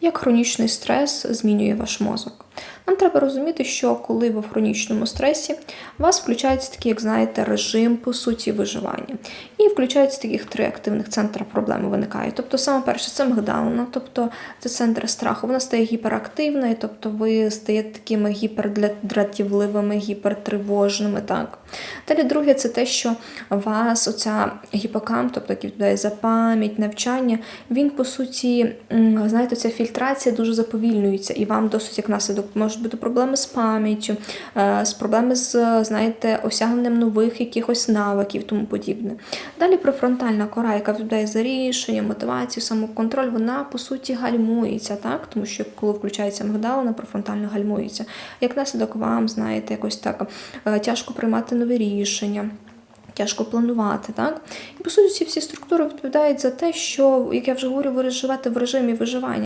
Як хронічний стрес змінює ваш мозок? Нам треба розуміти, що коли ви в хронічному стресі, у вас включається такий, як знаєте, режим по суті виживання. І включаються таких три активних центри проблеми виникають. Тобто, саме перше, це мигдалина, тобто це центр страху. Вона стає гіперактивною, тобто ви стаєте такими гіпердратівливими, гіпертривожними. Так. Далі друге, це те, що вас оця гіпокамп, тобто який за пам'ять, навчання, він по суті, знаєте, ця фільтрація дуже заповільнюється, і вам досить як наслідок можуть бути проблеми з пам'яттю, е, з проблеми з, знаєте, осягненням нових якихось навиків, тому подібне. Далі префронтальна кора, яка відповідає за рішення, мотивацію, самоконтроль, вона по суті гальмується, так? Тому що коли включається мигдалина, префронтальна гальмується. Як наслідок вам, знаєте, якось так е, тяжко приймати нові рішення. Тяжко планувати, так? І по суті, ці всі структури відповідають за те, що, як я вже говорю, ви живете в режимі виживання.